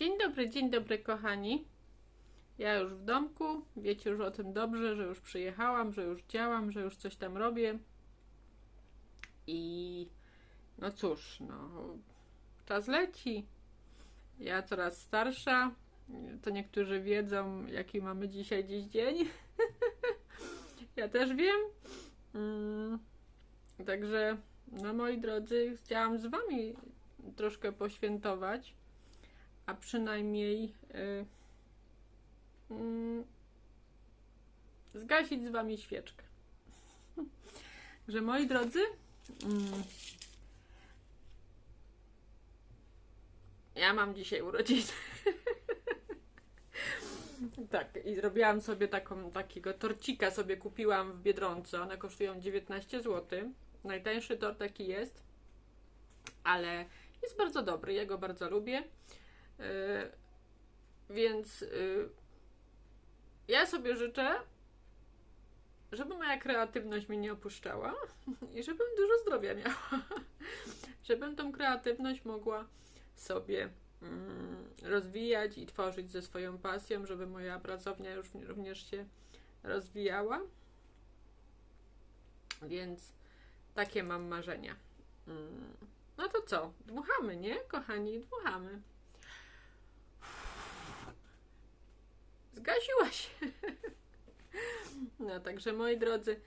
Dzień dobry, dzień dobry, kochani. Ja już w domku. Wiecie już o tym dobrze, że już przyjechałam, że już działam, że już coś tam robię. I no cóż, no czas leci. Ja coraz starsza. To niektórzy wiedzą, jaki mamy dzisiaj dziś dzień. ja też wiem. Mm, Także, no moi drodzy, chciałam z Wami troszkę poświętować, a przynajmniej y, mm, zgasić z Wami świeczkę. Że moi drodzy, mm, ja mam dzisiaj urodziny. Tak, i zrobiłam sobie taką, takiego torcika sobie kupiłam w Biedronce. One kosztują 19 zł. Najtańszy tort taki jest, ale jest bardzo dobry. Ja go bardzo lubię. Yy, więc yy, ja sobie życzę, żeby moja kreatywność mnie nie opuszczała i żebym dużo zdrowia miała. żebym tą kreatywność mogła sobie mm, rozwijać i tworzyć ze swoją pasją, żeby moja pracownia już również się rozwijała. Więc takie mam marzenia. Mm. No to co? Dmuchamy, nie? Kochani, dmuchamy. Zgasiła się. No, także moi drodzy,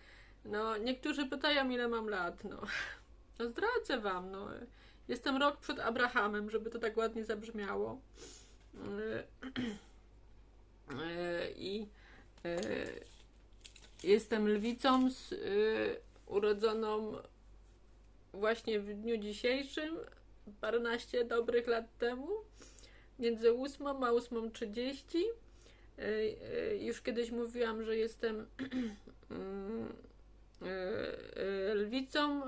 no niektórzy pytają, ile mam lat. No, no zdradzę wam, no. Jestem rok przed Abrahamem, żeby to tak ładnie zabrzmiało. I jestem lwicą z, urodzoną właśnie w dniu dzisiejszym, paręnaście dobrych lat temu, między 8 a 8.30. Już kiedyś mówiłam, że jestem lwicą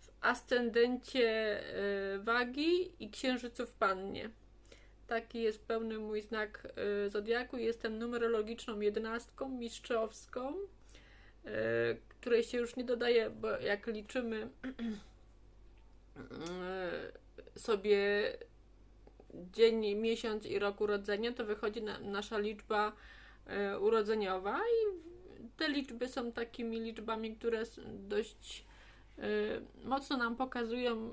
w ascendencie wagi i księżycu w pannie. Taki jest pełny mój znak zodiaku. Jestem numerologiczną jedenastką, mistrzowską, której się już nie dodaje, bo jak liczymy sobie dzień, miesiąc i rok urodzenia, to wychodzi na, nasza liczba urodzeniowa i te liczby są takimi liczbami, które dość mocno nam pokazują,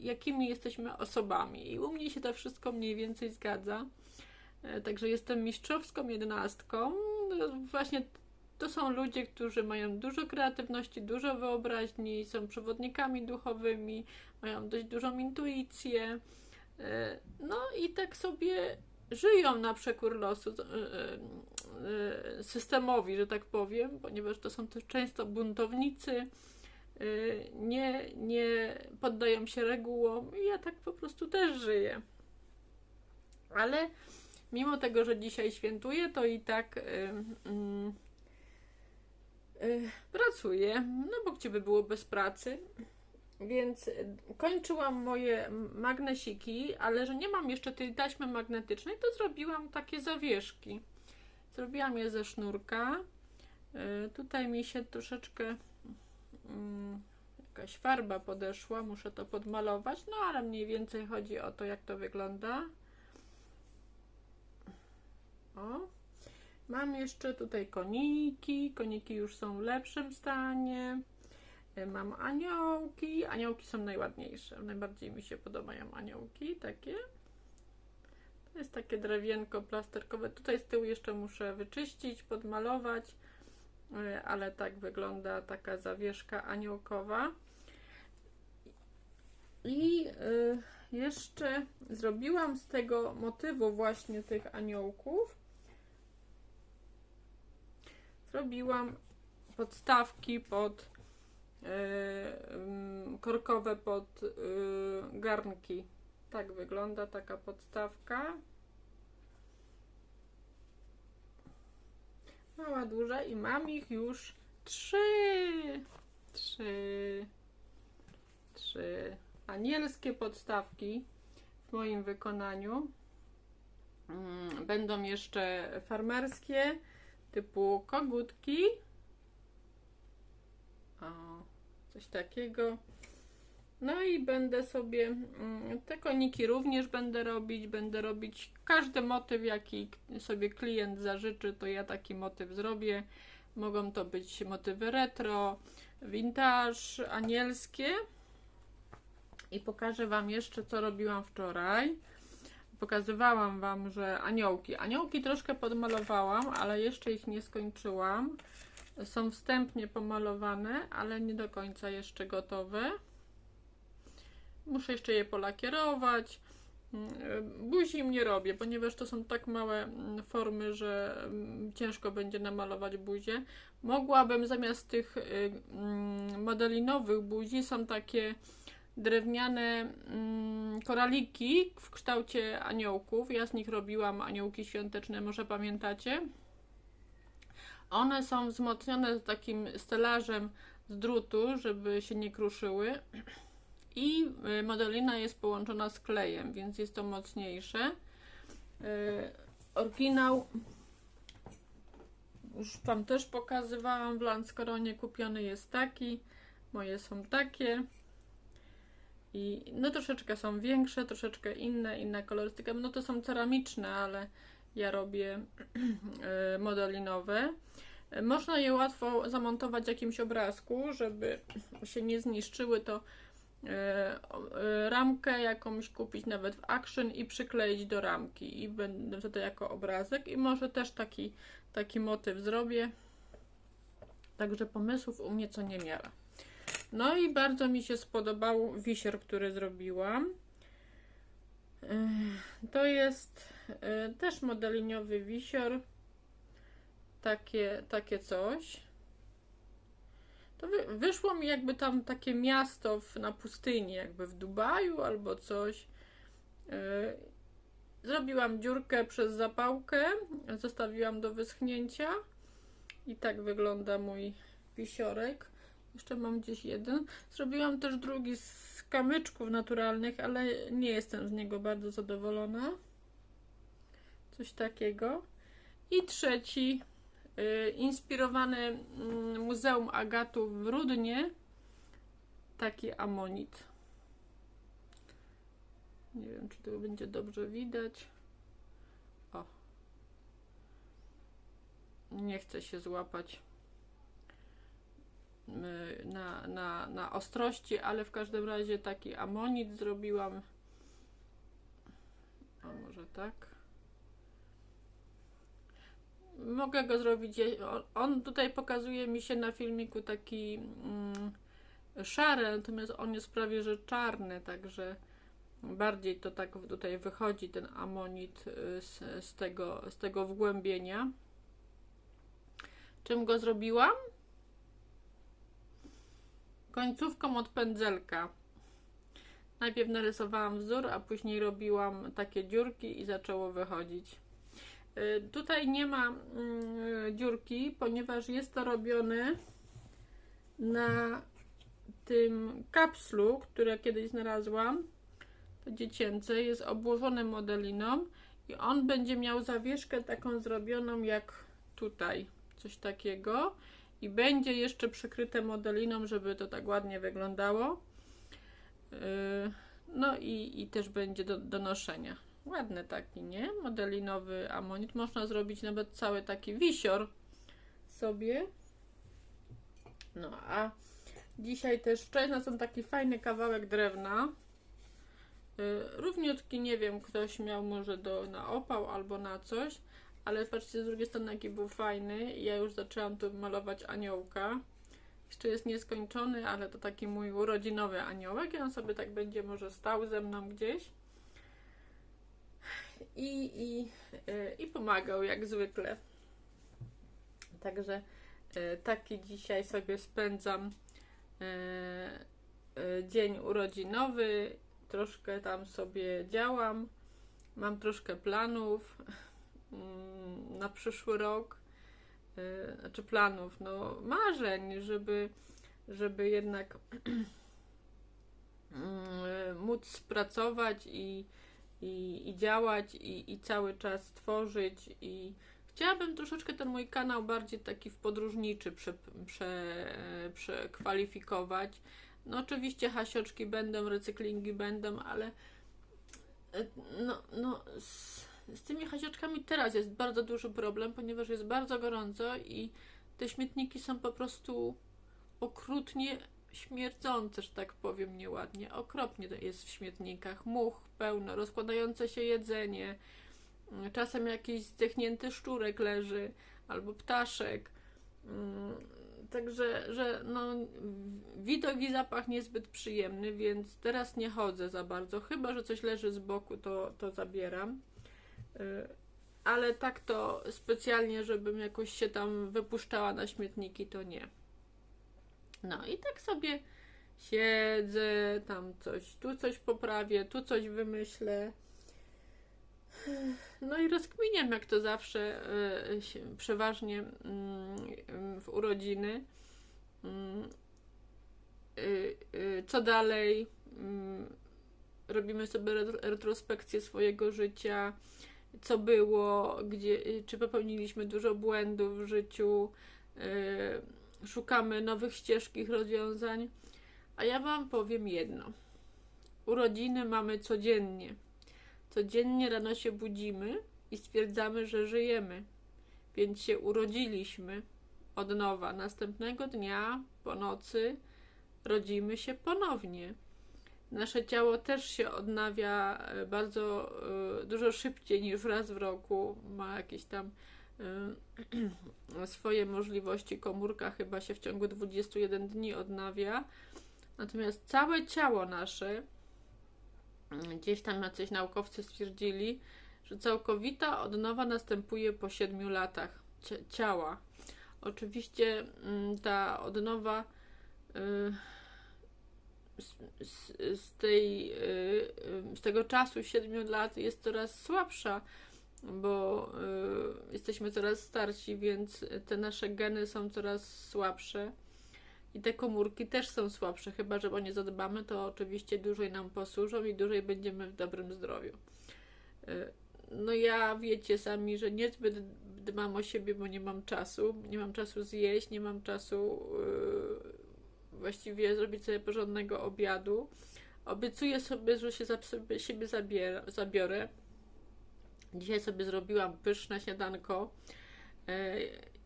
jakimi jesteśmy osobami. I u mnie się to wszystko mniej więcej zgadza. Także jestem mistrzowską jedenastką. No, właśnie to są ludzie, którzy mają dużo kreatywności, dużo wyobraźni, są przewodnikami duchowymi, mają dość dużą intuicję. No i tak sobie żyją na przekór losu systemowi, że tak powiem, ponieważ to są też często buntownicy, nie, nie poddają się regułom i ja tak po prostu też żyję. Ale mimo tego, że dzisiaj świętuję, to i tak yy, pracuję, no bo gdzie by było bez pracy. Więc kończyłam moje magnesiki, ale że nie mam jeszcze tej taśmy magnetycznej, to zrobiłam takie zawieszki. Zrobiłam je ze sznurka. Tutaj mi się troszeczkę jakaś farba podeszła, muszę to podmalować, no ale mniej więcej chodzi o to, jak to wygląda. O. Mam jeszcze tutaj koniki. Koniki już są w lepszym stanie. Mam aniołki. Aniołki są najładniejsze. Najbardziej mi się podobają aniołki takie. To jest takie drewienko plasterkowe. Tutaj z tyłu jeszcze muszę wyczyścić, podmalować, ale tak wygląda taka zawieszka aniołkowa. I jeszcze zrobiłam z tego motywu właśnie tych aniołków zrobiłam podstawki pod korkowe pod yy, garnki. Tak wygląda taka podstawka. Mała, duża i mam ich już trzy. Trzy. Trzy anielskie podstawki w moim wykonaniu. Mm, będą jeszcze farmerskie typu kogutki. O, coś takiego. No i będę sobie mm, te koniki również będę robić. Będę robić każdy motyw, jaki sobie klient zażyczy, to ja taki motyw zrobię. Mogą to być motywy retro, vintage, anielskie. I pokażę Wam jeszcze, co robiłam wczoraj. Pokazywałam Wam, że aniołki. Aniołki troszkę podmalowałam, ale jeszcze ich nie skończyłam. Są wstępnie pomalowane, ale nie do końca jeszcze gotowe. Muszę jeszcze je polakierować. Buzi im nie robię, ponieważ to są tak małe mm, formy, że mm, ciężko będzie namalować buzię. Mogłabym zamiast tych y, mm, modelinowych buzi są takie drewniane koraliki w kształcie aniołków. Ja z nich robiłam aniołki świąteczne, może pamiętacie? One są wzmocnione takim stelażem z drutu, żeby się nie kruszyły. I y, modelina jest połączona z klejem, więc jest to mocniejsze. Y, oryginał już Wam też pokazywałam w Lanskoronie. Kupiony jest taki. Moje są takie. I no troszeczkę są większe, troszeczkę inne, inna kolorystyka. No to są ceramiczne, ale ja robię y, modelinowe. Można je łatwo zamontować w jakimś obrazku, żeby się nie zniszczyły, to e, e, ramkę jakąś kupić nawet w Action i przykleić do ramki i będę wtedy jako obrazek i może też taki, taki motyw zrobię. Także pomysłów u mnie co niemiara. No i bardzo mi się spodobał wisior, który zrobiłam. E, to jest też modeliniowy wisior takie, takie coś. To wy, wyszło mi jakby tam takie miasto w, na pustyni, jakby w Dubaju albo coś. Yy, zrobiłam dziurkę przez zapałkę, zostawiłam do wyschnięcia i tak wygląda mój wisiorek. Jeszcze mam gdzieś jeden. Zrobiłam też drugi z kamyczków naturalnych, ale nie jestem z niego bardzo zadowolona. Coś takiego. I trzeci Y, inspirowany mm, Muzeum Agatów w Rudnie. Taki amonit. Nie wiem, czy to będzie dobrze widać. O. Nie chcę się złapać y, na, na, na ostrości, ale w każdym razie taki amonit zrobiłam. A może tak mogę go zrobić. On tutaj pokazuje mi się na filmiku taki mm, szary, natomiast on jest prawie że czarny, także bardziej to tak tutaj wychodzi ten amonit y, z, z, tego, z tego wgłębienia. Czym go zrobiłam? Końcówką od pędzelka. Najpierw narysowałam wzór, a później robiłam takie dziurki i zaczęło wychodzić. Y, tutaj nie ma mm, dziurki, ponieważ jest to robione na tym kapslu, które kiedyś znalazłam. To dziecięce, jest obłożone modeliną i on będzie miał zawieszkę taką zrobioną jak tutaj, coś takiego i będzie jeszcze przykryte modeliną, żeby to tak ładnie wyglądało. Y, no i, i też będzie do, do noszenia. Ładny taki, nie? Modelinowy amonit. Można zrobić nawet cały taki wisior sobie. No a dzisiaj też wczoraj znalazłam taki fajny kawałek drewna. Yy, równiutki, nie wiem, ktoś miał może do, na opał albo na coś, ale patrzcie z drugiej strony jaki był fajny. Ja już zaczęłam tu malować aniołka. Jeszcze jest nieskończony, ale to taki mój urodzinowy aniołek i on sobie tak będzie może stał ze mną gdzieś i, i, e, i pomagał jak zwykle. Także e, taki dzisiaj sobie spędzam e, dzień urodzinowy. Troszkę tam sobie działam. Mam troszkę planów mm, na przyszły rok. Znaczy planów, no marzeń, żeby, żeby jednak mm, móc pracować i i, i działać i, i cały czas tworzyć i chciałabym troszeczkę ten mój kanał bardziej taki w podróżniczy prze, prze, przekwalifikować. No oczywiście hasioczki będą, recyklingi będą, ale e, no, no z, z tymi hasioczkami teraz jest bardzo duży problem, ponieważ jest bardzo gorąco i te śmietniki są po prostu okrutnie śmierdzące, że tak powiem nieładnie. Okropnie jest w śmietnikach. Much pełno, rozkładające się jedzenie. Czasem jakiś zdechnięty szczurek leży albo ptaszek. Mm, także, że no, widok i zapach niezbyt przyjemny, więc teraz nie chodzę za bardzo. Chyba, że coś leży z boku, to, to zabieram. Y, ale tak to specjalnie, żebym jakoś się tam wypuszczała na śmietniki, to nie. No i tak sobie siedzę, tam coś, tu coś poprawię, tu coś wymyślę. No i rozkminiam, jak to zawsze, y, przeważnie y, w urodziny. Y, co dalej? Robimy sobie retrospekcję swojego życia, co było, gdzie, czy popełniliśmy dużo błędów w życiu, szukamy nowych ścieżkich rozwiązań. A ja Wam powiem jedno. Urodziny mamy codziennie. Codziennie rano się budzimy i stwierdzamy, że żyjemy, więc się urodziliśmy od nowa. Następnego dnia po nocy rodzimy się ponownie. Nasze ciało też się odnawia e, bardzo e, dużo szybciej niż raz w roku. Ma jakieś tam swoje możliwości. Komórka chyba się w ciągu 21 dni odnawia. Natomiast całe ciało nasze Gdzieś tam jacyś naukowcy stwierdzili, że całkowita odnowa następuje po 7 latach ciała. Oczywiście mm, ta odnowa y, z, tej, y, y, z tego czasu 7 lat jest coraz słabsza, bo jesteśmy coraz starsi, więc te nasze geny są coraz słabsze. I te komórki też są słabsze, chyba że o nie zadbamy, to oczywiście dłużej nam posłużą i dłużej będziemy w dobrym zdrowiu. E, no ja wiecie sami, że niezbyt dbam o siebie, bo nie mam czasu. Nie mam czasu zjeść, nie mam czasu yy, właściwie zrobić sobie porządnego obiadu. Obiecuję sobie, że się za siebie zabiorę. Dzisiaj sobie zrobiłam pyszne śniadanko. Yy,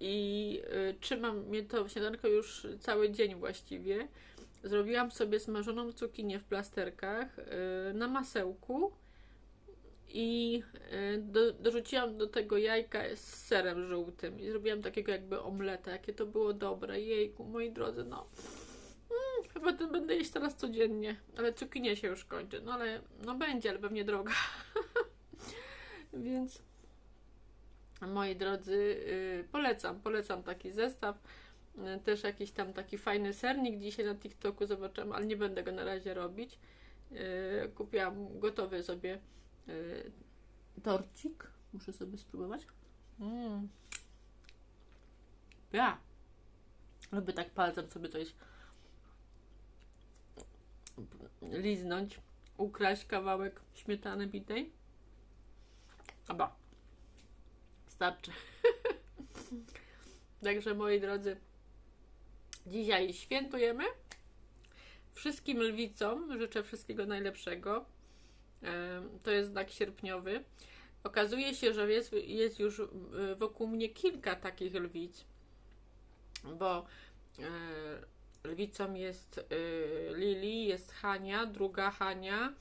i y, trzymam mnie to śniadanko już cały dzień właściwie. Zrobiłam sobie smażoną cukinię w plasterkach y, na masełku i do, dorzuciłam do tego jajka z serem żółtym i zrobiłam takiego jakby omleta. Jakie to było dobre. Jejku, moi drodzy, no. Mm, chyba będę jeść teraz codziennie, ale cukinie się już kończy. No ale, no będzie, ale pewnie droga. Więc moi drodzy, y, polecam, polecam taki zestaw. Y, też jakiś tam taki fajny sernik dzisiaj na TikToku zobaczyłam, ale nie będę go na razie robić. Y, kupiłam gotowy sobie torcik. Muszę sobie spróbować. Mm. Ja. Lubię tak palcem sobie coś liznąć, ukraść kawałek śmietany bitej. Aba starczy. Także moi drodzy, dzisiaj świętujemy. Wszystkim lwicom życzę wszystkiego najlepszego. To jest znak sierpniowy. Okazuje się, że jest, jest już wokół mnie kilka takich lwic, bo e, lwicą jest e, Lili, jest Hania, druga Hania,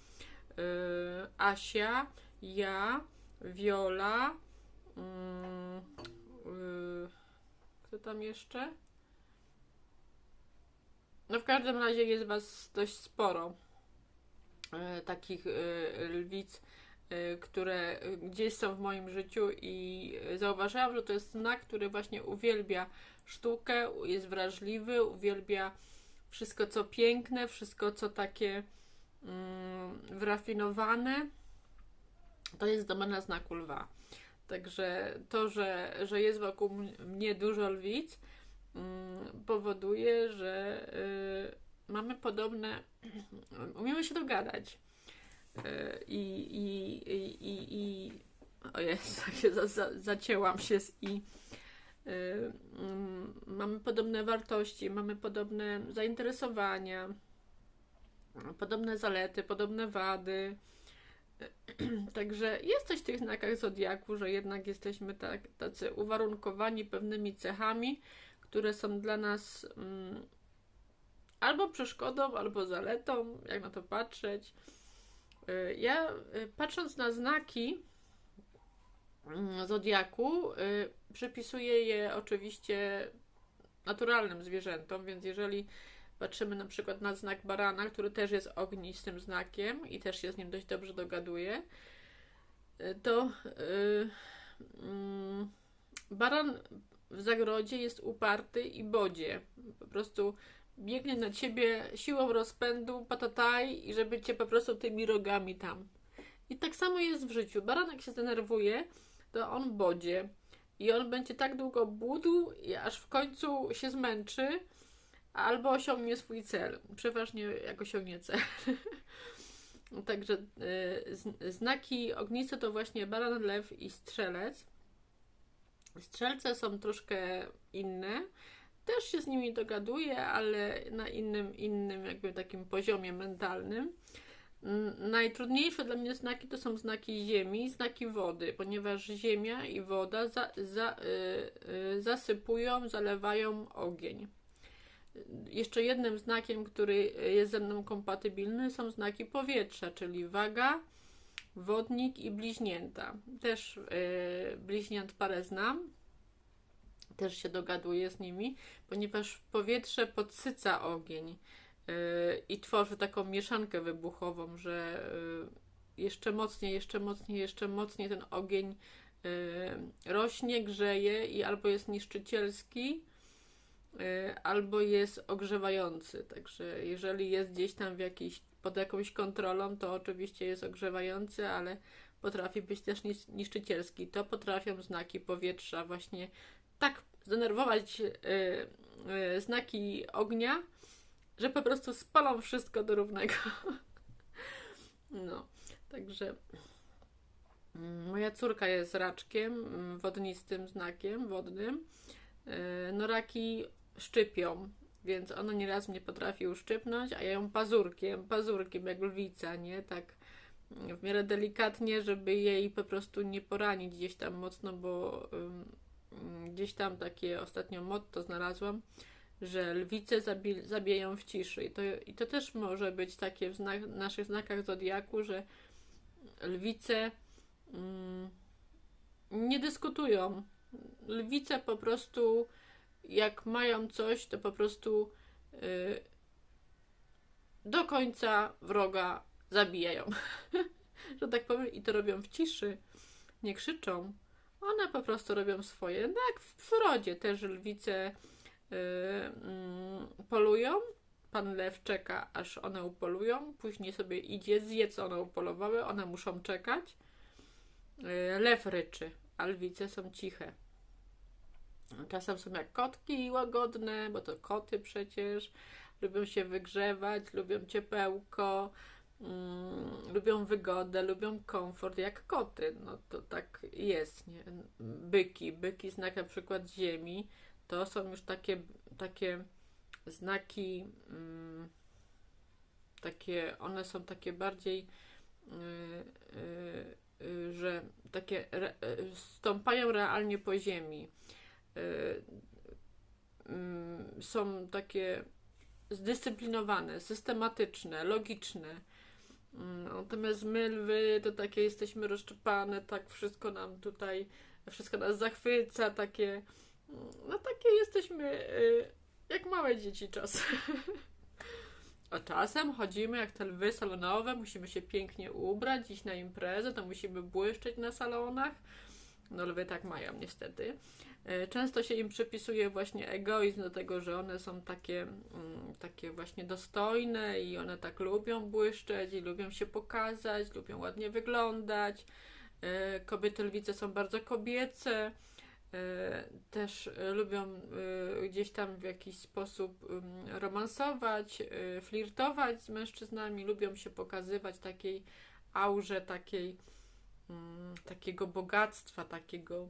e, Asia, ja, Viola, Mm, y, kto tam jeszcze? No w każdym razie jest Was dość sporo y, takich y, lwic, które gdzieś są w moim życiu i zauważyłam, że to jest znak, który właśnie uwielbia sztukę, jest wrażliwy, uwielbia wszystko co piękne, wszystko co takie mm, wyrafinowane. To jest domena znaku lwa. Także to, że, że jest wokół mnie dużo lwic, mm, powoduje, że y, mamy podobne, umiemy się dogadać. Y, I, i, i, i o jest, za, za, zacięłam się z i. Y, mm, mamy podobne wartości, mamy podobne zainteresowania. podobne zalety, podobne wady. Także jest coś w tych znakach zodiaku, że jednak jesteśmy tak, tacy uwarunkowani pewnymi cechami, które są dla nas mm, albo przeszkodą, albo zaletą, jak na to patrzeć. Y, ja y, patrząc na znaki mm, zodiaku, y, przypisuję je oczywiście naturalnym zwierzętom, więc jeżeli patrzymy na przykład na znak barana, który też jest ognistym znakiem i też się z nim dość dobrze dogaduje, to yy, yy, baran w zagrodzie jest uparty i bodzie. Po prostu biegnie na ciebie siłą rozpędu, patataj, i żeby cię po prostu tymi rogami tam. I tak samo jest w życiu. Baranek się zdenerwuje, to on bodzie. I on będzie tak długo budł, aż w końcu się zmęczy, albo osiągnie swój cel. Przeważnie jak osiągnie cel. Także y, znaki ogniste to właśnie baran, lew i strzelec. Strzelce są troszkę inne. Też się z nimi dogaduję, ale na innym, innym jakby takim poziomie mentalnym. Najtrudniejsze dla mnie znaki to są znaki ziemi znaki wody, ponieważ ziemia i woda za, za, y, y, zasypują, zalewają ogień. Jeszcze jednym znakiem, który jest ze mną kompatybilny, są znaki powietrza, czyli waga, wodnik i bliźnięta. Też yy, bliźniąt parę znam, też się dogaduję z nimi, ponieważ powietrze podsyca ogień yy, i tworzy taką mieszankę wybuchową, że yy, jeszcze mocniej, jeszcze mocniej, jeszcze mocniej ten ogień rośnie, grzeje i albo jest niszczycielski, albo jest ogrzewający. Także jeżeli jest gdzieś tam w pod jakąś kontrolą, to oczywiście jest ogrzewający, ale potrafi być też niszczycielski. To potrafią znaki powietrza właśnie tak zdenerwować yy, yy, znaki ognia, że po prostu spalą wszystko do równego. no, także mm, moja córka jest raczkiem, mm, wodnistym znakiem wodnym. Yy, no raki szczypią, więc ona nieraz mnie potrafi uszczypnąć, a ja ją pazurkiem, pazurkiem jak lwica, nie? Tak w miarę delikatnie, żeby jej po prostu nie poranić gdzieś tam mocno, bo gdzieś tam takie ostatnio motto znalazłam, że lwice zabi zabijają w ciszy. I to, I to też może być takie w znak naszych znakach zodiaku, że lwice nie dyskutują. Lwice po prostu, jak mają coś, to po prostu yy, do końca wroga zabijają. że tak powiem, i to robią w ciszy. Nie krzyczą one po prostu robią swoje. No jak w przyrodzie też lwice yy, yy, polują. Pan lew czeka, aż one upolują. Później sobie idzie, zje, co one upolowały. One muszą czekać. Yy, lew ryczy, a lwice są ciche. Czasem są jak kotki łagodne, bo to koty przecież. Lubią się wygrzewać, lubią ciepełko mm, lubią wygodę, lubią komfort, jak koty. No to tak jest. Nie? Byki, byki znak na przykład ziemi, to są już takie, takie znaki, mm, takie, one są takie bardziej, yy, yy, że takie re, y, stąpają realnie po ziemi. Yy, są takie zdyscyplinowane, systematyczne, logiczne. Mm, natomiast my lwy to takie jesteśmy rozczepane, tak wszystko nam tutaj, wszystko nas zachwyca, takie, no takie jesteśmy y, jak małe dzieci czasem. A czasem chodzimy jak te lwy salonowe, musimy się pięknie ubrać, iść na imprezę, to musimy błyszczeć na salonach. No lwy tak mają niestety. E, często się im przypisuje właśnie egoizm do tego, że one są takie, mm, takie właśnie dostojne i one tak lubią błyszczeć i lubią się pokazać, lubią ładnie wyglądać. E, kobiety lwice są bardzo kobiece, e, też lubią gdzieś tam w jakiś sposób mm, romansować, flirtować z mężczyznami, lubią się pokazywać takiej aurze, takiej, mm, takiego bogactwa, takiego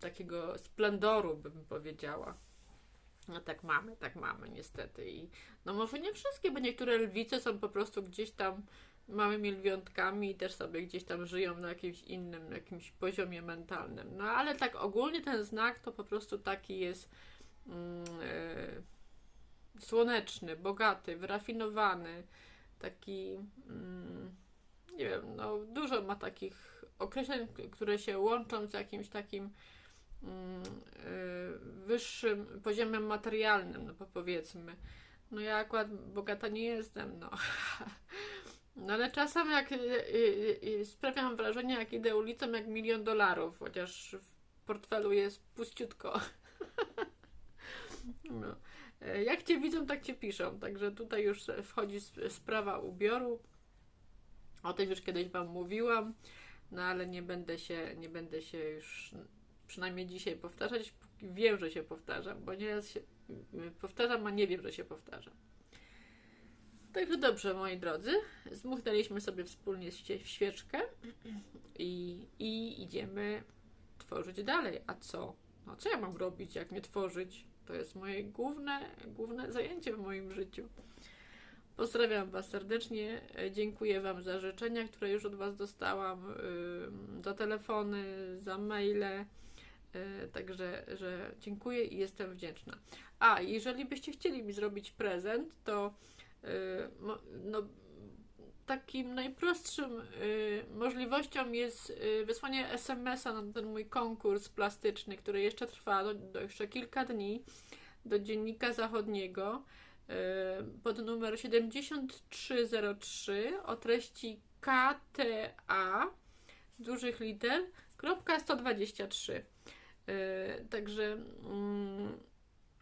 takiego splendoru, bym powiedziała. No tak mamy, tak mamy niestety. I no może nie wszystkie, bo niektóre lwice są po prostu gdzieś tam małymi lwiątkami i też sobie gdzieś tam żyją na jakimś innym, jakimś poziomie mentalnym. No ale tak ogólnie ten znak to po prostu taki jest mm, e, słoneczny, bogaty, wyrafinowany, taki mm, nie wiem, no dużo ma takich określeń, które się łączą z jakimś takim mm, e, wyższym poziomem materialnym, no powiedzmy. No ja akurat bogata nie jestem, no. No ale czasem jak y, y, y, sprawiam wrażenie, jak idę ulicą, jak milion dolarów, chociaż w portfelu jest puściutko. no. E, jak cię widzą, tak cię piszą. Także tutaj już wchodzi sprawa ubioru. O tym już kiedyś wam mówiłam, no ale nie będę się, nie będę się już przynajmniej dzisiaj powtarzać. Wiem, że się powtarzam, bo nieraz się powtarzam, a nie wiem, że się powtarzam. Także dobrze, moi drodzy, zmuchnęliśmy sobie wspólnie świeczkę i, i idziemy tworzyć dalej. A co? No co ja mam robić, jak nie tworzyć? To jest moje główne, główne zajęcie w moim życiu. Pozdrawiam Was serdecznie. Dziękuję Wam za życzenia, które już od Was dostałam, za telefony, za maile. Y, także że dziękuję i jestem wdzięczna. A jeżeli byście chcieli mi zrobić prezent, to no, takim najprostszym y, możliwością jest y, wysłanie SMS-a na ten mój konkurs plastyczny, który jeszcze trwa do, do jeszcze kilka dni do Dziennika Zachodniego pod numer 7303 o treści KTA z dużych liter kropka 123. Także mm,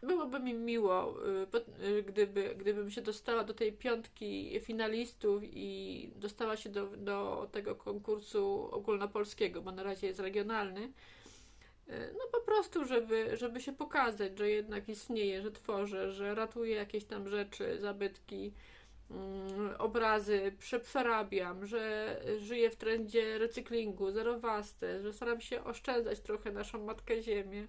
byłoby mi miło, y, y, gdyby, gdybym się dostała do tej piątki finalistów i dostała się do, do tego konkursu ogólnopolskiego, bo na razie jest regionalny. Y, no po prostu, żeby, żeby się pokazać, że jednak istnieje, że tworzę, że ratuję jakieś tam rzeczy, zabytki, mm, obrazy, przerabiam, że żyję w trendzie recyklingu, zerowaste, że staram się oszczędzać trochę naszą Matkę Ziemię.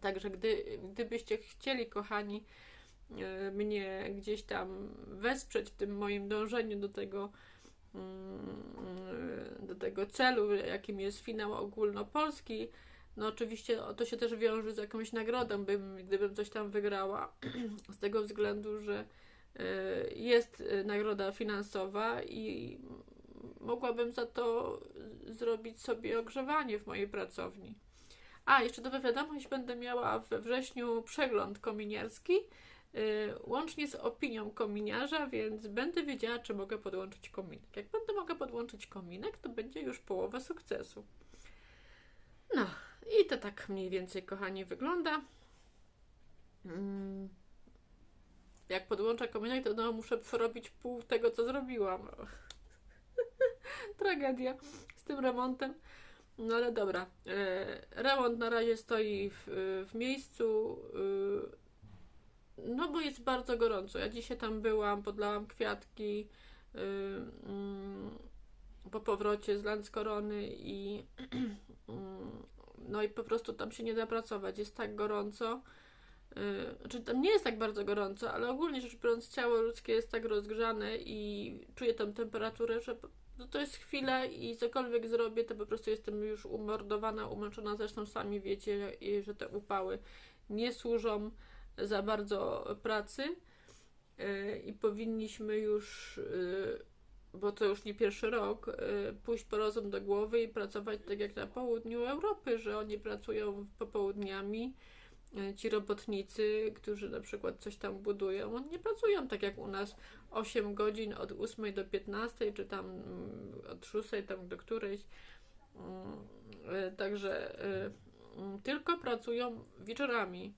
Także gdy, gdybyście chcieli, kochani, e, mnie gdzieś tam wesprzeć w tym moim dążeniu do tego, mm, do tego celu, jakim jest finał ogólnopolski, no oczywiście to się też wiąże z jakąś nagrodą, bym, gdybym coś tam wygrała, z tego względu, że e, jest nagroda finansowa i mogłabym za to zrobić sobie ogrzewanie w mojej pracowni. A, jeszcze do wiadomość będę miała we wrześniu przegląd kominiarski, yy, łącznie z opinią kominiarza, więc będę wiedziała, czy mogę podłączyć kominek. Jak będę mogła podłączyć kominek, to będzie już połowa sukcesu. No, i to tak mniej więcej, kochani, wygląda. Mm. Jak podłączę kominek, to no, muszę przerobić pół tego, co zrobiłam. Tragedia z tym remontem. No ale dobra. E, remont na razie stoi w, w miejscu. E, no bo jest bardzo gorąco. Ja dzisiaj tam byłam, podlałam kwiatki e, mm, po powrocie z Landskorony i mm, no i po prostu tam się nie da pracować. Jest tak gorąco. Znaczy tam nie jest tak bardzo gorąco, ale ogólnie rzecz biorąc ciało ludzkie jest tak rozgrzane i czuję tam temperaturę, że no to jest chwila i cokolwiek zrobię, to po prostu jestem już umordowana, umęczona. Zresztą sami wiecie, że te upały nie służą za bardzo pracy e, i powinniśmy już, e, bo to już nie pierwszy rok, e, pójść po rozum do głowy i pracować tak jak na południu Europy, że oni pracują popołudniami E, ci robotnicy, którzy na przykład coś tam budują, oni nie pracują tak jak u nas 8 godzin od 8 do 15, czy tam mm, od 6 tam do którejś. Mm, e, także mm, tylko pracują wieczorami.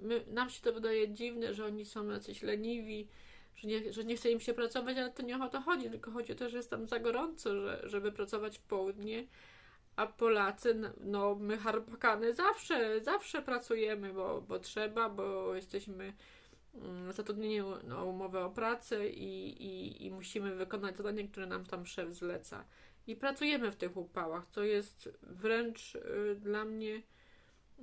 My, nam się to wydaje dziwne, że oni są jacyś leniwi, że nie, że nie chce im się pracować, ale to nie o to chodzi, tylko chodzi o to, że jest tam za gorąco, że, żeby pracować w południe a Polacy, no my harpakany zawsze, zawsze pracujemy, bo, bo trzeba, bo jesteśmy mm, zatrudnieni na umowę o pracę i, i, i musimy wykonać zadanie, które nam tam szef zleca. I pracujemy w tych upałach, co jest wręcz y, dla mnie y,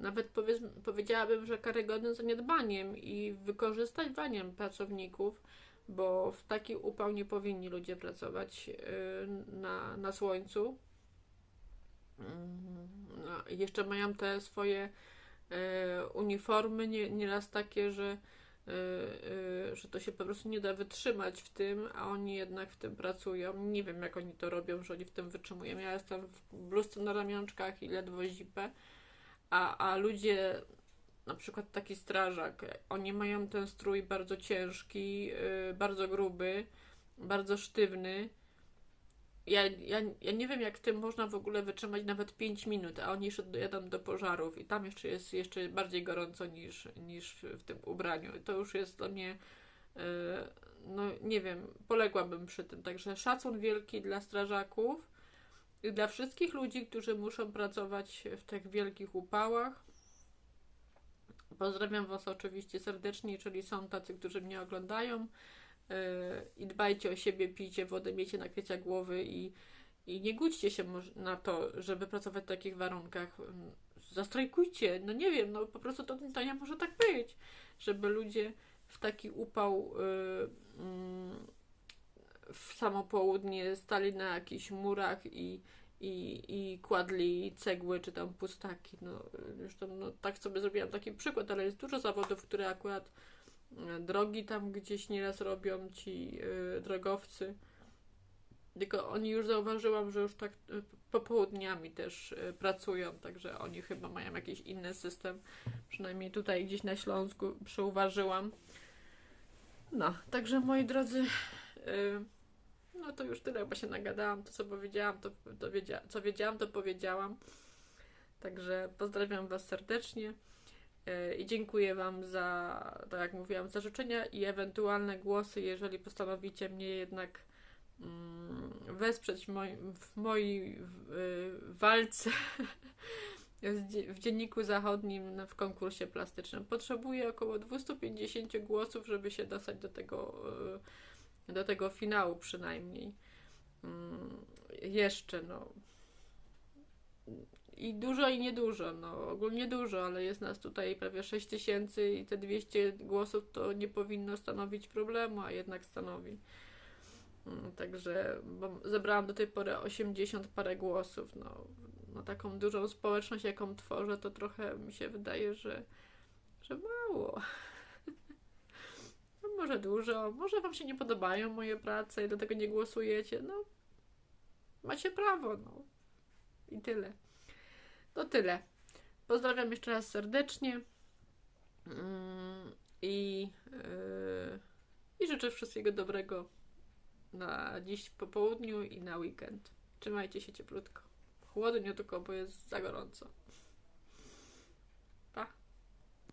nawet powiedz, powiedziałabym, że karygodnym zaniedbaniem i wykorzystywaniem pracowników, bo w taki upał nie powinni ludzie pracować yy, na, na słońcu. Mm, no, jeszcze mają te swoje yy, uniformy, nie, nieraz takie, że, yy, że to się po prostu nie da wytrzymać w tym, a oni jednak w tym pracują. Nie wiem, jak oni to robią, że oni w tym wytrzymują. Ja jestem w bluzce na ramionczkach i ledwo zipę a, a ludzie, na przykład taki strażak, oni mają ten strój bardzo ciężki, yy, bardzo gruby, bardzo sztywny. Ja, ja, ja nie wiem, jak tym można w ogóle wytrzymać nawet 5 minut, a oni jeszcze dojadą do pożarów i tam jeszcze jest jeszcze bardziej gorąco niż, niż w, tym ubraniu. To już jest dla mnie, yy, no nie wiem, poległabym przy tym. Także szacun wielki dla strażaków dla wszystkich ludzi, którzy muszą pracować w tych wielkich upałach. Pozdrawiam Was oczywiście serdecznie, czyli są tacy, którzy mnie oglądają. Yy, I dbajcie o siebie, pijcie wodę, miejcie nakrycia głowy i, i nie gódźcie się na to, żeby pracować w takich warunkach. Zastrajkujcie, no nie wiem, no po prostu to, nie może tak być, żeby ludzie w taki upał. Yy, yy, w samo południe stali na jakichś murach i, i, i kładli cegły czy tam pustaki. No, zresztą no, tak sobie zrobiłam taki przykład, ale jest dużo zawodów, które akurat e, drogi tam gdzieś nieraz robią ci yy, drogowcy. Tylko oni już zauważyłam, że już tak yy, popołudniami też pracują, także oni chyba mają jakiś inny system. Przynajmniej tutaj gdzieś na Śląsku przyuważyłam. No, także moi drodzy, no to już tyle, bo się nagadałam. To, co powiedziałam, to, to wiedzia co wiedziałam, to powiedziałam. Także pozdrawiam Was serdecznie yy, i dziękuję Wam za, tak jak mówiłam, za życzenia i ewentualne głosy, jeżeli postanowicie mnie jednak mm, wesprzeć moi, w mojej w, walce w Dzienniku Zachodnim w konkursie plastycznym. Potrzebuję około 250 głosów, żeby się dostać do tego yy, do tego finału przynajmniej. Mm, jeszcze, no. I dużo i niedużo, no ogólnie dużo, ale jest nas tutaj prawie 6 tysięcy i te 200 głosów to nie powinno stanowić problemu, a jednak stanowi. Mm, także zebrałam do tej pory 80 parę głosów. No, no taką dużą społeczność, jaką tworzę, to trochę mi się wydaje, że, że mało może dużo, może Wam się nie podobają moje prace i dlatego nie głosujecie. No, macie prawo, no. I tyle. To tyle. Pozdrawiam jeszcze raz serdecznie. Mm, I, yy, I życzę wszystkiego dobrego na dziś po południu i na weekend. Trzymajcie się cieplutko. Chłodnie tylko, bo jest za gorąco.